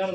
Hello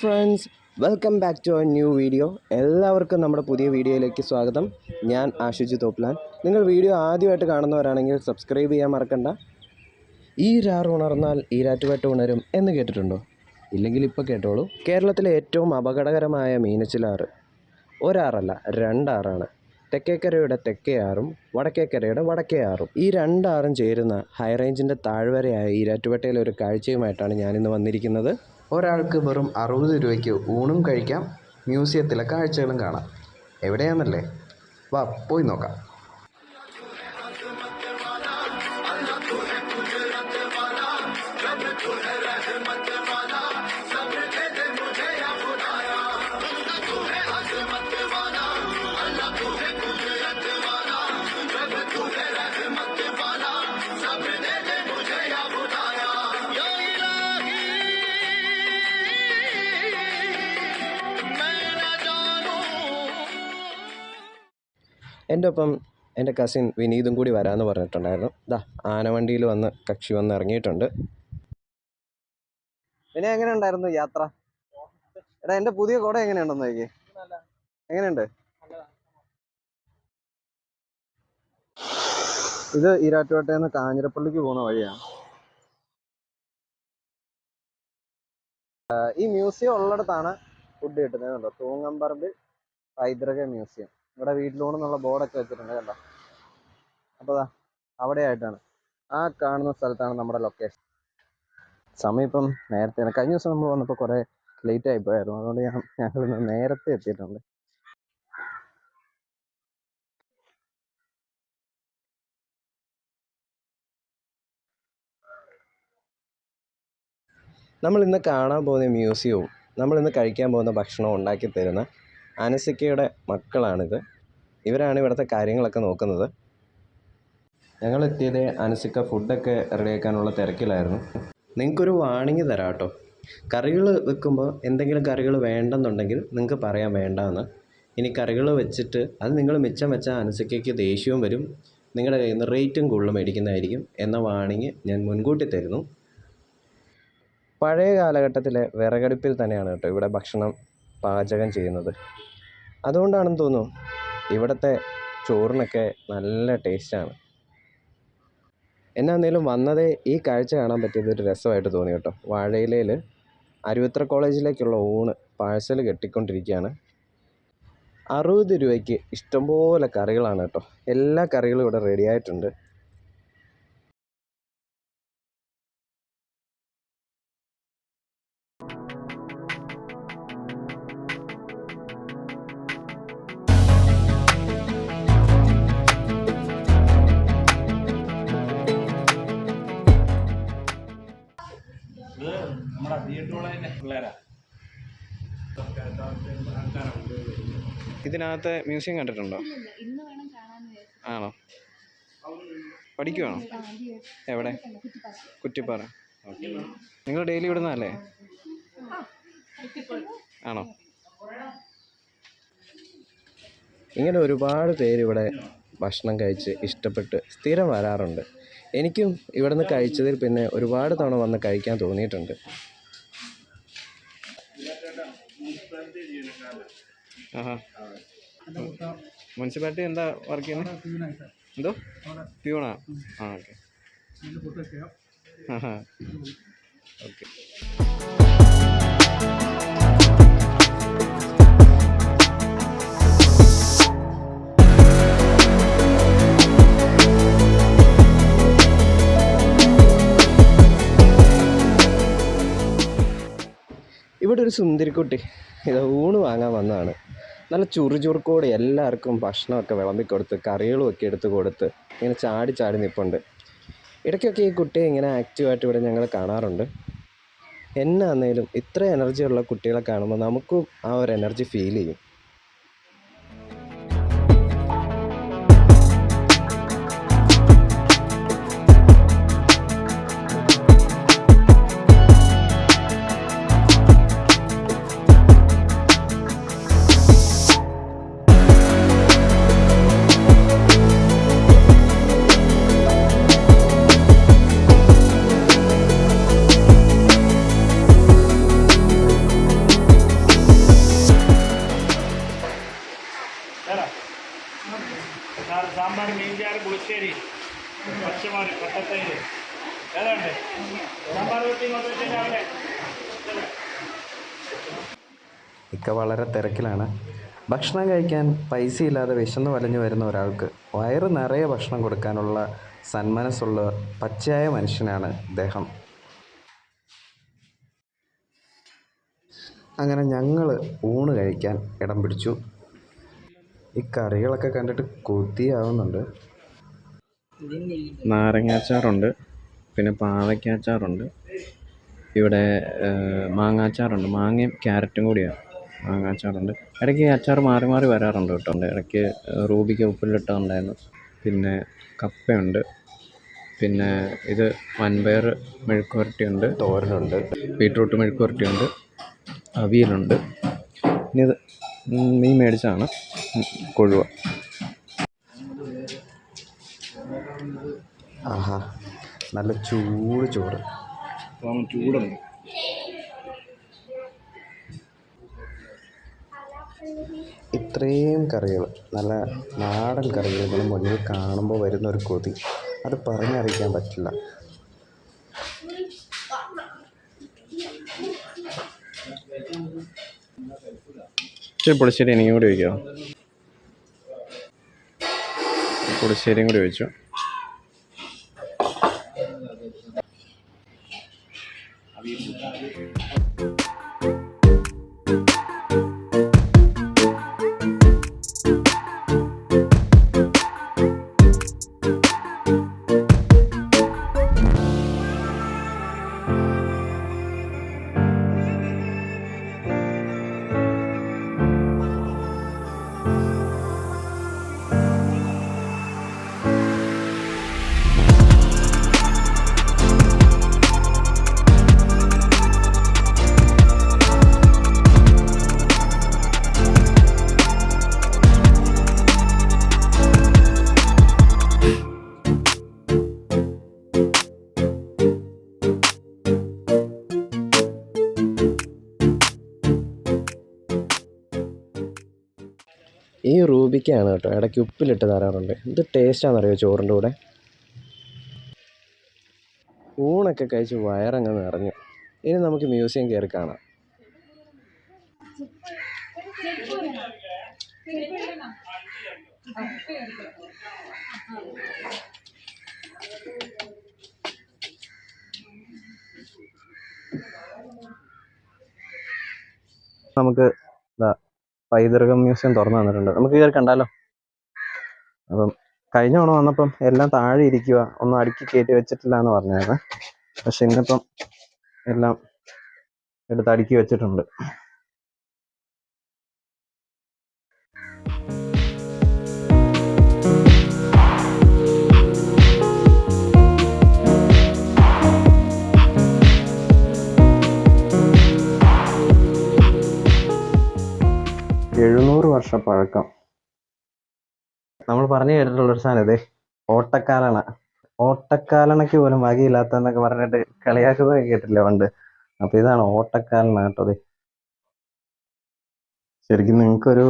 friends welcome back to our new video എല്ലാവർക്കും നമ്മുടെ പുതിയ വീഡിയോയിലേക്ക് സ്വാഗതം. ഞാൻ ആശുജി തോപ്ലാൻ. നിങ്ങൾ വീഡിയോ ആദ്യമായിട്ട് കാണുന്നവരാണെങ്കിൽ സബ്സ്ക്രൈബ് ചെയ്യാൻ മറക്കണ്ട. ഈ രാർ ഉണർന്നാൽ ഈരാറ്റുപേട്ട ഉണരും എന്ന് കേട്ടിട്ടുണ്ടോ? ഇല്ലെങ്കിൽ ഇപ്പോൾ കേട്ടോളൂ. കേരളത്തിലെ ഏറ്റവും അപകടകരമായ മീനച്ചിലാറ് ഒരാറല്ല രണ്ടാറാണ്. തെക്കേക്കരയുടെ തെക്കേ ആറും വടക്കേക്കരയുടെ വടക്കേ ആറും. ഈ രണ്ടാറും ചേരുന്ന ഹൈറേഞ്ചിന്റെ താഴ്വരയായ ഈരാറ്റുപേട്ടയിലെ ഒരു കാഴ്ചയുമായിട്ടാണ് ഞാനിന്ന് വന്നിരിക്കുന്നത്. ഒരാൾക്ക് വെറും അറുപത് രൂപയ്ക്ക് ഊണും കഴിക്കാം മ്യൂസിയത്തിലെ കാഴ്ചകളും കാണാം. എവിടെയാണെന്നല്ലേ വാ പോയി നോക്കാം. എന്റെ ഒപ്പം എന്റെ കസിൻ വിനീതും കൂടി വരാമെന്ന് പറഞ്ഞിട്ടുണ്ടായിരുന്നു. ദാ ആനവണ്ടിയിൽ വന്ന് കക്ഷി വന്ന് ഇറങ്ങിയിട്ടുണ്ട്. പിന്നെ എങ്ങനെ ഉണ്ടായിരുന്നു യാത്ര? എടാ എന്റെ പുതിയ കുട എങ്ങനെയുണ്ടെന്ന് നോക്കി എങ്ങനെയുണ്ട്? ഇത് ഈരാറ്റുപേട്ടയിൽ നിന്ന് കാഞ്ഞിരപ്പള്ളിക്ക് പോകുന്ന വഴിയാണ് ഈ മ്യൂസിയം ഉള്ളിടത്താണ് ഫുഡ് കിട്ടുന്നത് തൂങ്ങമ്പറമ്പിൽ പൈതൃക മ്യൂസിയം. ഇവിടെ വീട്ടിലൂടെന്നുള്ള ബോർഡൊക്കെ വെച്ചിട്ടുണ്ട് കണ്ടോ? അപ്പോൾ അവിടെ ആയിട്ടാണ് ആ കാണുന്ന സ്ഥലത്താണ് നമ്മുടെ ലൊക്കേഷൻ സമയം ഇപ്പം നേരത്തെ കഴിഞ്ഞ ദിവസം നമ്മൾ വന്നപ്പോൾ കുറേ ലേറ്റ് ആയി പോയായിരുന്നു. അതുകൊണ്ട് ഞാൻ ഞങ്ങൾ നേരത്തെ എത്തിയിട്ടുണ്ട്. നമ്മൾ ഇന്ന് കാണാൻ പോകുന്ന മ്യൂസിയവും നമ്മൾ ഇന്ന് കഴിക്കാൻ പോകുന്ന ഭക്ഷണവും ഉണ്ടാക്കി തരുന്ന അനസിക്കയുടെ മക്കളാണിത്. ഇവരാണ് ഇവിടുത്തെ കാര്യങ്ങളൊക്കെ നോക്കുന്നത്. ഞങ്ങളെത്തിയത് അനസിക്ക ഫുഡൊക്കെ റെഡിയാക്കാനുള്ള തിരക്കിലായിരുന്നു. നിങ്ങൾക്കൊരു വാണിംഗ് തരാം കേട്ടോ കറികൾ വെക്കുമ്പോൾ എന്തെങ്കിലും കറികൾ വേണ്ടെന്നുണ്ടെങ്കിൽ നിങ്ങൾക്ക് പറയാൻ വേണ്ടാന്ന്. ഇനി കറികൾ വെച്ചിട്ട് അത് നിങ്ങൾ മിച്ചം വെച്ചാൽ അനസിക്കയ്ക്ക് ദേഷ്യവും വരും. നിങ്ങളുടെ കയ്യിൽ നിന്ന് റേറ്റും കൂടുതൽ മേടിക്കുന്നതായിരിക്കും എന്ന വാണിംഗ് ഞാൻ മുൻകൂട്ടി തരുന്നു. പഴയ കാലഘട്ടത്തിലെ വിറകടുപ്പിൽ തന്നെയാണ് കേട്ടോ ഇവിടെ ഭക്ഷണം പാചകം ചെയ്യുന്നത്. അതുകൊണ്ടാണെന്ന് തോന്നുന്നു ഇവിടുത്തെ ചോറിനൊക്കെ നല്ല ടേസ്റ്റാണ്. എന്നാന്നേലും വന്നതേ ഈ കാഴ്ച കാണാൻ പറ്റിയത് ഒരു രസമായിട്ട് തോന്നി കേട്ടോ. വാഴയിലയിൽ അരുവിത്ര കോളേജിലേക്കുള്ള ഊണ് പാഴ്സൽ കെട്ടിക്കൊണ്ടിരിക്കുകയാണ്. അറുപത് രൂപയ്ക്ക് ഇഷ്ടംപോലെ കറികളാണ് കേട്ടോ. എല്ലാ കറികളും ഇവിടെ റെഡി ഇതിനകത്ത് മ്യൂസിയം കണ്ടിട്ടുണ്ടോ? ആണോ? പഠിക്കുവാണോ? എവിടെ? കുറ്റിപ്പാറ. ഓക്കെ. നിങ്ങൾ ഡെയിലി ഇവിടുന്നല്ലേ ആണോ? ഇങ്ങനെ ഒരുപാട് പേര് ഇവിടെ ഭക്ഷണം കഴിച്ച് ഇഷ്ടപ്പെട്ട് സ്ഥിരം വരാറുണ്ട്. എനിക്കും ഇവിടുന്ന് കഴിച്ചതിൽ പിന്നെ ഒരുപാട് തവണ വന്ന് കഴിക്കാൻ തോന്നിയിട്ടുണ്ട്. മുനിസിപ്പാലിറ്റി എന്താ വർക്ക് ചെയ്യുന്നത് എന്തോ? പ്യൂണാ? ആ ഓക്കെ. ഓക്കെ. ഇവിടെ ഒരു സുന്ദരിക്കുട്ടി. ഇത് ഊണ് വാങ്ങാൻ വന്നതാണ്. നല്ല ചുറുചുറുക്കോടെ എല്ലാവർക്കും ഭക്ഷണമൊക്കെ വിളമ്പിക്കൊടുത്ത് കറികളുമൊക്കെ എടുത്ത് കൊടുത്ത് ഇങ്ങനെ ചാടി ചാടി നിൽപ്പുണ്ട് ഇടയ്ക്കൊക്കെ ഈ കുട്ടിയെ ഇങ്ങനെ ആക്റ്റീവായിട്ട് ഇവിടെ ഞങ്ങൾ കാണാറുണ്ട്. എന്നാന്നേലും ഇത്ര എനർജിയുള്ള കുട്ടികളെ കാണുമ്പോൾ നമുക്കും ആ ഒരു എനർജി ഫീൽ ചെയ്യും. ഇക്ക വളരെ തിരക്കിലാണ്. ഭക്ഷണം കഴിക്കാൻ പൈസ ഇല്ലാതെ വിശന്ന് വലഞ്ഞു വരുന്ന ഒരാൾക്ക് വയറ് നിറയെ ഭക്ഷണം കൊടുക്കാനുള്ള സന്മനസ്സുള്ള പച്ചയായ മനുഷ്യനാണ് ഇദ്ദേഹം. അങ്ങനെ ഞങ്ങൾ ഊണ് കഴിക്കാൻ ഇടം പിടിച്ചു. ഈ കറികളൊക്കെ കണ്ടിട്ട് കൊതിയാവുന്നുണ്ട്. നാരങ്ങാച്ചാറുണ്ട് പിന്നെ പാവയ്ക്കാച്ചാറുണ്ട്. ഇവിടെ മാങ്ങാച്ചാറുണ്ട്. മാങ്ങയും ക്യാരറ്റും കൂടിയാണ്. മാങ്ങാച്ചാറുണ്ട് ഇടയ്ക്ക് അച്ചാറ് അച്ചാർ മാറി മാറി വരാറുണ്ട് കേട്ടോ. ഇടയ്ക്ക് റൂബിക്ക് ഉപ്പിലിട്ടുണ്ടായിരുന്നു പിന്നെ കപ്പയുണ്ട്. പിന്നെ ഇത് വൻപയർ മെഴുക്കുവരട്ടിയുണ്ട് തോരനുണ്ട്. ബീട്രൂട്ട് മെഴുക്കുവരട്ടിയുണ്ട് അവിയലുണ്ട്. ഇനി ഇത് മീൻ മേടിച്ചാണ് കൊഴുവ. ആഹാ. നല്ല ചൂട് ചോറ്. ചൂടുണ്ട്. ഇത്രയും കറികൾ നല്ല നാടൻ കറികൾ ഇങ്ങനെ മുന്നിൽ കാണുമ്പോൾ വരുന്ന ഒരു കൊതി. അത് പറഞ്ഞറിയിക്കാൻ പറ്റില്ല. ഇച്ചിരി എനിക്കും കൂടി വയ്ക്കാമോ പുളിശ്ശേരിയും കൂടി വെച്ചു ഈ റൂബിക്കാണ് കേട്ടോ. ഇടയ്ക്ക് ഉപ്പിലിട്ട് തരാറുണ്ട്. ഇത് ടേസ്റ്റാണെന്നറിയോ ചോറിന്റെ കൂടെ? ഊണൊക്കെ കഴിച്ച് വയറങ്ങ് നിറഞ്ഞു. ഇനി നമുക്ക് മ്യൂസിയം കയറി കാണാം. നമുക്ക് പൈതൃക മ്യൂസിയം തുറന്നു തന്നിട്ടുണ്ട്. നമുക്ക് കയറി കണ്ടാലോ? അപ്പം കഴിഞ്ഞ തവണ വന്നപ്പം എല്ലാം താഴെ ഇരിക്കുക ഒന്നും അടുക്കി കയറ്റി വെച്ചിട്ടില്ല എന്ന് പറഞ്ഞായിരുന്നു. പക്ഷെ ഇന്നിപ്പം എല്ലാം എടുത്ത് അടുക്കി വെച്ചിട്ടുണ്ട്. വർഷ പഴക്കം നമ്മൾ പറഞ്ഞു കേട്ടിട്ടുള്ളൊരു സാധനം ഇതേ ഓട്ടക്കാലണ. ഓട്ടക്കാലണയ്ക്ക് പോലും വകയില്ലാത്തെന്നൊക്കെ പറഞ്ഞിട്ട് കളിയാക്കുന്നതൊക്കെ കേട്ടില്ലേ പണ്ട്? അപ്പൊ ഇതാണ് ഓട്ടക്കാലണ കേട്ടോ അതെ ശരിക്കും നിങ്ങൾക്കൊരു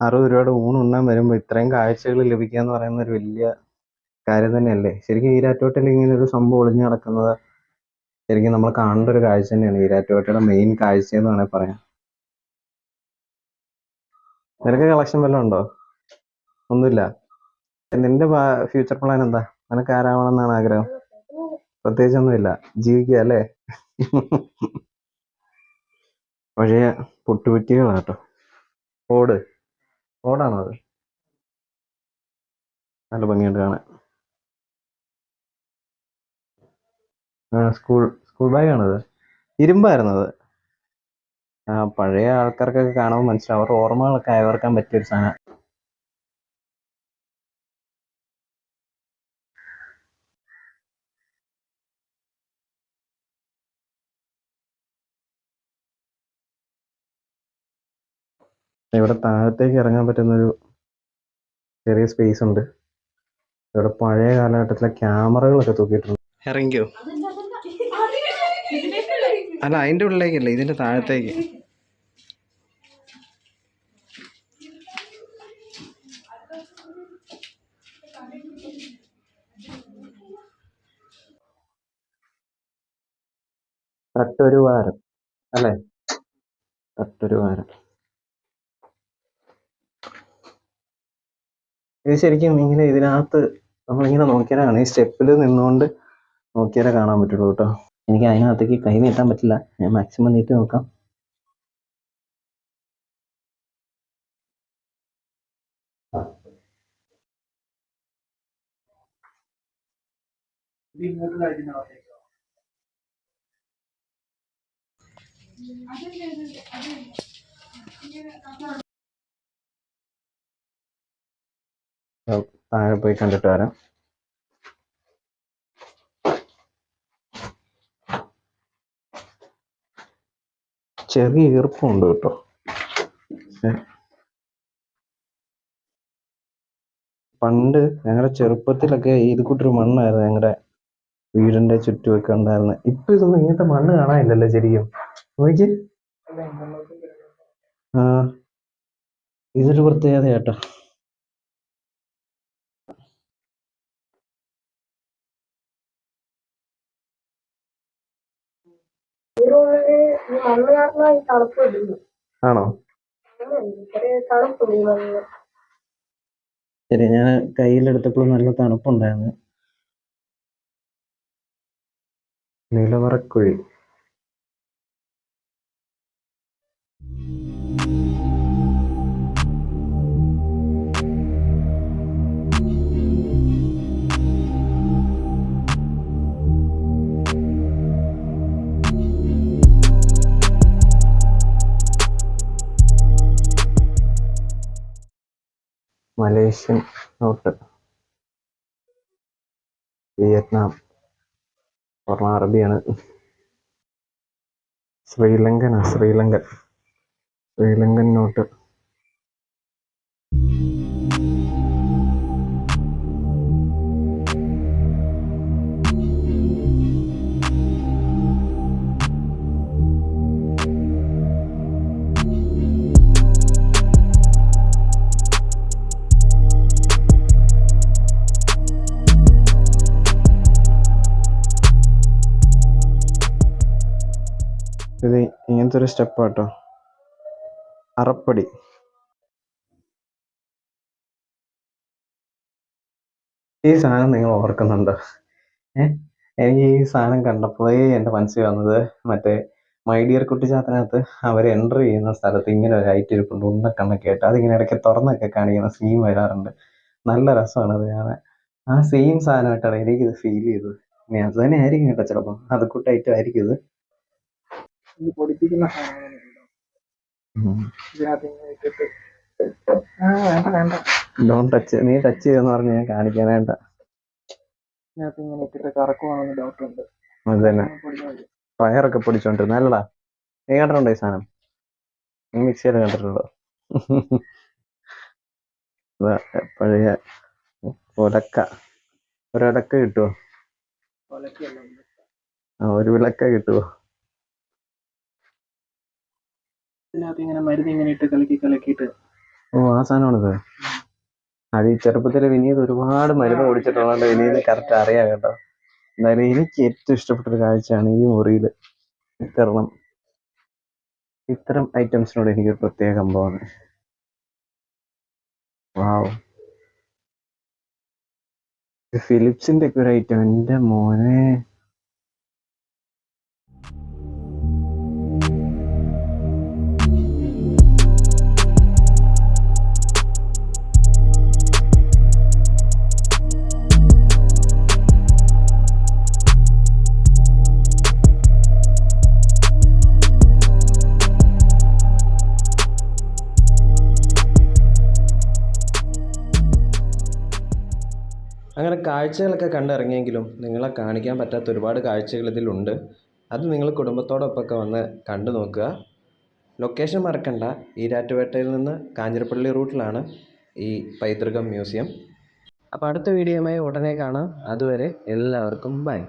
അറുപത് രൂപയുടെ ഊണ് ഉണ്ണാൻ വരുമ്പോൾ ഇത്രയും കാഴ്ചകൾ ലഭിക്കുക എന്ന് പറയുന്ന ഒരു വലിയ കാര്യം തന്നെയല്ലേ? ശരിക്കും ഈരാറ്റോട്ടിൽ ഇങ്ങനെ ഒരു സംഭവം ഒളിഞ്ഞു നടക്കുന്നത് ശരിക്കും നമ്മൾ കാണേണ്ട ഒരു കാഴ്ച തന്നെയാണ്. ഈരാറ്റുപേട്ടയുടെ മെയിൻ കാഴ്ച എന്ന് വേണമെങ്കിൽ പറയാം. നിനക്ക് കളക്ഷൻ വല്ലതും ഉണ്ടോ? ഒന്നുമില്ല. നിന്റെ ഫ്യൂച്ചർ പ്ലാൻ എന്താ? നിനക്ക് ആരാവണം എന്നാണ് ആഗ്രഹം പ്രത്യേകിച്ചൊന്നുമില്ല ജീവിക്കുക അല്ലേ? പഴയ പൊട്ടുകുറ്റികളാട്ടോ ഓട് ഓടാണോ അത്? നല്ല ഭംഗിയുണ്ട് കാണാൻ. സ്കൂൾ സ്കൂൾ ബാഗാണത് ഇരുമ്പായിരുന്നത് പഴയ ആൾക്കാർക്കൊക്കെ കാണുമ്പോൾ മനസ്സിലാവും. അവരുടെ ഓർമ്മകളൊക്കെ അയവർക്കാൻ പറ്റിയൊരു സാധനം. ഇവിടെ താഴത്തേക്ക് ഇറങ്ങാൻ പറ്റുന്നൊരു ചെറിയ സ്പേസ് ഉണ്ട്. ഇവിടെ പഴയ കാലഘട്ടത്തിലെ ക്യാമറകളൊക്കെ തൂക്കിയിട്ടുണ്ട്. ഇറങ്ങിക്കോ. അല്ല അതിന്റെ ഉള്ളിലേക്കല്ല ഇതിന്റെ താഴത്തേക്ക്. തട്ടൊരു വാരം അല്ലേ? തട്ടൊരു വാരം. ഇത് ശരിക്കും ഇങ്ങനെ ഇതിനകത്ത് നമ്മളിങ്ങനെ നോക്കിയാലാണ് ഈ സ്റ്റെപ്പിൽ നിന്നുകൊണ്ട് നോക്കിയാലേ കാണാൻ പറ്റുള്ളൂ കേട്ടോ. എനിക്ക് അതിനകത്തേക്ക് കൈ നീട്ടാൻ പറ്റില്ല. ഞാൻ മാക്സിമം നീട്ടി നോക്കാം. ഇങ്ങോട്ട് കഴിഞ്ഞാൽ താഴെ പോയി കണ്ടിട്ട് വരാം. ചെറിയ ഈർപ്പമുണ്ട് കേട്ടോ. പണ്ട് ഞങ്ങളുടെ ചെറുപ്പത്തിലൊക്കെ ഇത് കൂട്ടൊരു മണ്ണായിരുന്നു ഞങ്ങളുടെ വീടിന്റെ ചുറ്റുമൊക്കെ ഉണ്ടായിരുന്നത് ഇപ്പൊ ഇതൊന്നും ഇങ്ങനത്തെ മണ്ണ് കാണാനില്ലല്ലോ ശരിക്കും. നോക്കി ആ ഇതൊരു പ്രത്യേകത കേട്ടോ ആണോ? ശരി ഞാൻ കയ്യിലെടുത്തപ്പോൾ നല്ല തണുപ്പുണ്ടായിരുന്നു. നിലവറക്കുഴി. Malaysian note. വിയറ്റ്നാം. ഒരെണ്ണം അറബിയാണ്. ശ്രീലങ്കൻ ശ്രീലങ്കൻ. ശ്രീലങ്കൻ നോട്ട്. ഇങ്ങനത്തെ ഒരു സ്റ്റെപ്പ് കേട്ടോ അറപ്പടി. ഈ സാധനം നിങ്ങൾ ഓർക്കുന്നുണ്ടോ? എനിക്ക് ഈ സാധനം കണ്ടപ്പോഴേ എന്റെ മനസ്സിൽ വന്നത് മറ്റേ മൈ ഡിയർ കുട്ടിച്ചാത്തനകത്ത് അവർ എന്റർ ചെയ്യുന്ന സ്ഥലത്ത് ഇങ്ങനെ ഒരു ഐറ്റ് ഇരിപ്പുണ്ട്. ഉണ്ടക്കണ്ണൊക്കെ ആയിട്ട് അതിങ്ങനെ ഇടയ്ക്ക് തുറന്നൊക്കെ കാണിക്കുന്ന സീൻ വരാറുണ്ട്. നല്ല രസമാണ് അത് ഞാൻ ആ സെയിം സാധനമായിട്ടാണ് എനിക്കിത് ഫീൽ ചെയ്തത്. ഇനി അത് തന്നെ ആയിരിക്കും കേട്ടോ ചിലപ്പോൾ അത് കൂട്ടായിട്ടും ആയിരിക്കും ഇത്. ഈ പൊടിപ്പിക്കുന്ന സാധനങ്ങളുണ്ടോ ഇതിനകത്ത് ഇങ്ങനെ ഇട്ടിട്ട് ആ വേണ്ട വേണ്ട. ഡോൺ ടച്ച് നീ ടച്ച് ചെയ്തെന്ന് പറഞ്ഞ് ഞാൻ കാണിക്കാനായിട്ടാ ഇതിനകത്ത് ഇങ്ങനെ ഇട്ടിട്ട് കറക്കുവാണെന്ന് ഡൗട്ട് ഉണ്ട്. അത് തന്നെ. പയറൊക്കെ പൊടിച്ചോണ്ടിരുന്ന അല്ലടാ. നീ കണ്ടിട്ടുണ്ടോ ഈ സാധനം? നീ മിക്സിയിൽ കണ്ടിട്ടുണ്ടോ പഴയ ഒലക്ക. ഒരടക്ക കിട്ടുമോ ആ ഒരു വിളക്ക കിട്ടുമോ ഇതിനകത്ത് ഇങ്ങനെ മരുന്ന് ഇങ്ങനെ ഇട്ട് കലക്കി കലക്കിയിട്ട്. ഓ ആ സാധനമാണിത്. അത് ഈ ചെറുപ്പത്തിലെ വിനീത് ഒരുപാട് മരുന്ന് കുടിച്ചിട്ടുള്ളതുകൊണ്ട് വിനീത് കറക്റ്റ് അറിയാം കേട്ടോ. എന്തായാലും എനിക്ക് ഏറ്റവും ഇഷ്ടപ്പെട്ട ഒരു കാഴ്ചയാണ് ഈ മുറിയിൽ കാരണം ഇത്തരം ഐറ്റംസിനോട് എനിക്കൊരു പ്രത്യേക സംഭവമാണ്. വാവ്. ഫിലിപ്സിന്റെ ഒക്കെ ഒരു ഐറ്റം. എന്റെ മോനെ. കാഴ്ചകളൊക്കെ കണ്ടിറങ്ങിയെങ്കിലും നിങ്ങളെ കാണിക്കാൻ പറ്റാത്ത ഒരുപാട് കാഴ്ചകൾ ഇതിലുണ്ട്. അത് നിങ്ങൾ കുടുംബത്തോടൊപ്പമൊക്കെ വന്ന് കണ്ടു നോക്കുക. ലൊക്കേഷൻ മറക്കണ്ട. ഈരാറ്റുപേട്ടയിൽ നിന്ന് കാഞ്ഞിരപ്പള്ളി റൂട്ടിലാണ് ഈ പൈതൃകം മ്യൂസിയം. അപ്പോൾ അടുത്ത വീഡിയോയുമായി ഉടനെ കാണാം. അതുവരെ എല്ലാവർക്കും ബൈ